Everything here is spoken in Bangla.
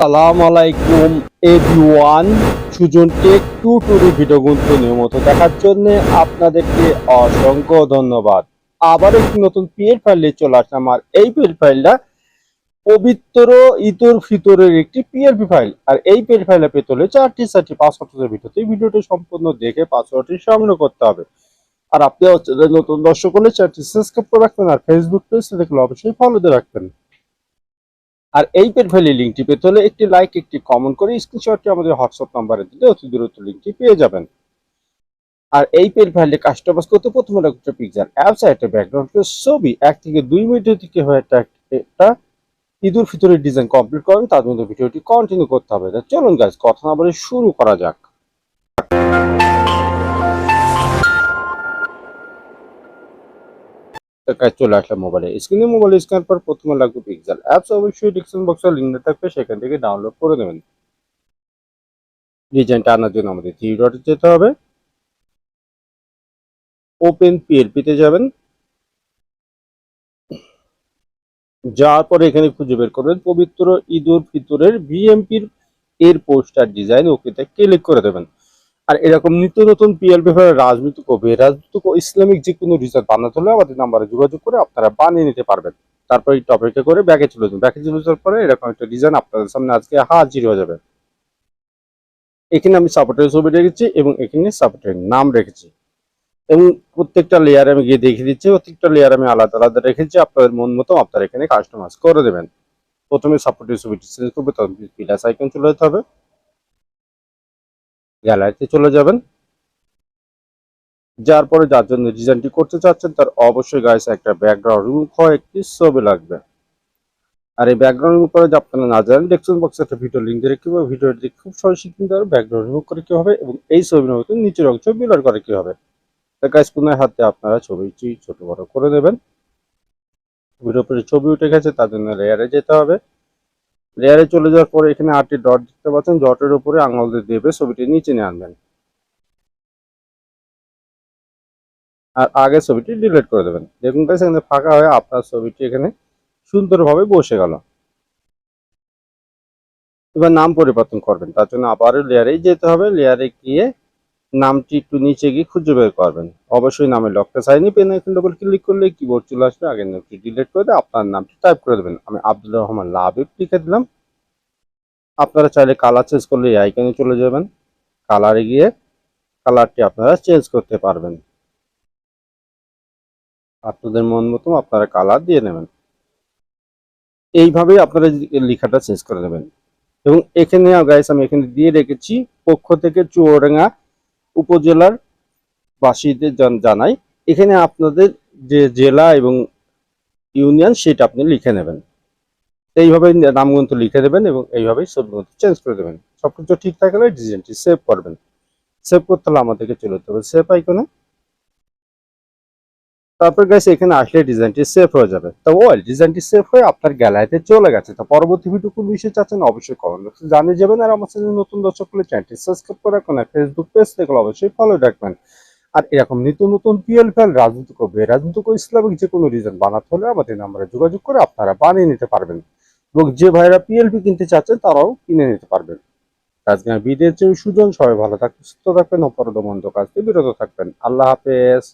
সালাম আলাইকুম এভরিওয়ান সুজন টেক টু টুরু ভিডিও গুনতে নিয়মিত দেখার জন্য আপনাদেরকে অসংখ্য ধন্যবাদ। আবার একটি নতুন পিএল ফাইল চলে আসলাম আর এই পিএল ফাইলটা পবিত্র ইতর ফিতরের একটি পিএলপি ফাইল। আর এই পিএল ফাইলে পেতে হলে চারটি চারটি পাসওয়ার্ডের ভিডিওতে এই ভিডিওটি সম্পূর্ণ দেখে পাসওয়ার্ডটি সংগ্রহ করতে হবে। আর আপনি নতুন দর্শক হলে চ্যানেলটি সাবস্ক্রাইব করে রাখবেন আর ফেসবুক পেজ দেখলে অবশ্যই ফলো দিয়ে রাখবেন। আর এই পেড ভ্যালি লিঙ্কটি পেতে হলে একটি লাইক, একটি কমেন্ট করে স্ক্রিনশটটি আমাদের হোয়াটসঅ্যাপ নাম্বারে দিলে অতি দ্রুত লিঙ্কটি পেয়ে যাবেন। আর এই পেড ভ্যালি কাস্টমাইজ করতে প্রথমে লাগবে পিকচার অ্যাপস একটা ব্যাকগ্রাউন্ড ছবি এক থেকে দুই মিনিটের থেকে হয়ে একটা ঈদুল ফিতরের ডিজাইন কমপ্লিট করেন তার মধ্যে ভিডিওটি কন্টিনিউ করতে হবে। চলুন গাছ কথা না বলে শুরু করা যাক। কাজ চলে আসলাম মোবাইলে স্ক্রিনে মোবাইল স্ক্যান পর প্রথমে লাগবে পিক্সেল অ্যাপস অবশ্যই ডিসক্রিপশন বক্সে লিঙ্ক থাকবে, সেখান থেকে ডাউনলোড করে নেবেন। ডিজাইনটা আনার জন্য আমাদের থ্রি ডটে যেতে হবে। ওপেন পিএলপি তে যাবেন। যাওয়ার পরে এখানে খুঁজে বের করবেন, পবিত্র ঈদুল ফিতরের বিএমপির এর পোস্টার ডিজাইন ওকেতে ক্লিক করে দেবেন। আর এরকম নিত্য নতুন পিএল পেপারের রাজনৈতিক ও বেরাজনৈতিক ও ইসলামিক যে কোনো রিসার্চ বানাতে হলে আমাদের নাম্বারে যোগাযোগ করে আপনারা বানিয়ে নিতে পারবেন। তারপর এই টপিকে করে ব্যাগে চলে যাবেন ব্যাগে চলে যাওয়ার পরে এরকম একটা ডিজাইন আপনাদের সামনে আজকে হাজির হয়ে যাবে। এখানে আমি সাপোর্টের ছবি রেখেছি এবং এখানে সাপোর্টের নাম রেখেছি। এবং প্রত্যেকটা লেয়ার আমি গিয়ে দেখিয়ে দিচ্ছি, প্রত্যেকটা লেয়ার আমি আলাদা আলাদা রেখেছি। আপনাদের মন মতো আপনারা এখানে কাস্টমাইজ করে দেবেন। প্রথমে সাপোর্টের ছবিটি সিলেক্ট করবে, তখন প্লাস আইকন চলে যেতে হবে। গ্যালারিতে চলে যাবেন। যার পরে যার জন্য ডিজাইনটি করতে চাচ্ছেন, তার অবশ্যই গাইস একটা ব্যাকগ্রাউন্ড রিমুভ হয় একটি ছবি লাগবে। আর এই ব্যাকগ্রাউন্ড রিমুভ করে আপনারা না জানেন ডেসক্রিপশন বক্সে একটা ভিডিও লিঙ্ক দিয়ে কীভাবে ভিডিওটি খুব সহজে কিন্তু ব্যাকগ্রাউন্ড রিমুভ করে কি হবে এবং এই ছবির মতো নিচের অংশ বিলার করে কি হবে। তা গাইস কোনায় হাতে আপনারা ছবিটি ছোট বড় করে দেবেন ভিডিওর উপরে ছবি উঠে গেছে, তার জন্য লেয়ারে যেতে হবে। লেয়ারে চলে যাওয়ার পরে এখানে আটটি ডট দেখতে পাচ্ছেন। ডটের উপরে আঙুল দিয়ে দেবে ছবিটি নিচে নিয়ে আনবেন। আর আগে ছবিটি ডিলিট করে দেবেন। দেখুন গাইস এখানে ফাঁকা হয়ে আপনার ছবিটি এখানে সুন্দরভাবে বসে গেল। এবার নাম পরিবর্তন করবেন। তার জন্য আবার লেয়ারেই যেতে হবে। লেয়ারে গিয়ে নামটি একটু নিচে গিয়ে খুঁজে বের করবেন। অবশ্যই নামের লকটা সাইনি পেন এখন ডবল ক্লিক করলে কিবোর্ড চলে আসবে। আগের নামটি ডিলিট করে দিয়ে আপনার নামটি টাইপ করে দেবেন। আমি আব্দুল রহমান লাবিব লিখে দিলাম। আপনারা চাইলে কালার চেঞ্জ করলে এই আইকনে চলে যাবেন। কালারে গিয়ে কালারটি আপনারা চেঞ্জ করতে পারবেন। আপনাদের মন মতো আপনারা কালার দিয়ে নেবেন। এইভাবেই আপনারা লেখাটা চেঞ্জ করে নেবেন। এবং এখানে গাইস আমি এখানে দিয়ে রেখেছি। পক্ষ থেকে চুয়াডাঙ্গা উপজেলার বাসীদের জান- জানাই। এখানে আপনাদের যে জেলা এবং ইউনিয়ন সেটা আপনি লিখে নেবেন। এইভাবে নামগ্রন্থ লিখে দেবেন এবং এইভাবেই ছবিগ্রন্থ চেঞ্জ করে দেবেন। সবকিছু ঠিক থাকলে ডিজাইনটি সেভ করবেন। সেভ করতে হলে আমাদেরকে চলে যেতে হবে। সেভ আইকনে তারপর গাইস এখানে আসলে ডিজাইনটি সেভ হয়ে যাবে। তো ওয়েল ডিজাইনটি সেভ হয়ে আপনার গ্যালারিতে চলে গেছে। তো পরবর্তী ভিডিও কোন বিষয়ে চাচ্ছেন অবশ্যই কমেন্ট বক্সে জানিয়ে যাবেন। আর আমার চ্যানেল নতুন দর্শক হলে চ্যানেলটি সাবস্ক্রাইব করে রাখুন আর ফেসবুক পেজ থেকে অবশ্যই ফলো রাখবেন। আর এরকম নিত্য নতুন পিএল ফেল রাজনৈতিক বেরাজনৈতিক ইসলামিক যে কোনো ডিজাইন বানাতে হলে আমাদের নাম্বারে যোগাযোগ করে আপনারা বানিয়ে নিতে পারবেন। এবং যে ভাইরা পিএলপি কিনতে চাচ্ছেন, তারাও কিনে নিতে পারবেন। আজকে আমি বিদেশ যে সুজন, সবাই ভালো থাকবেন, সুস্থ থাকবেন অপরাধ মন্দ কাজ থেকে বিরত থাকবেন। আল্লাহ হাফেজ।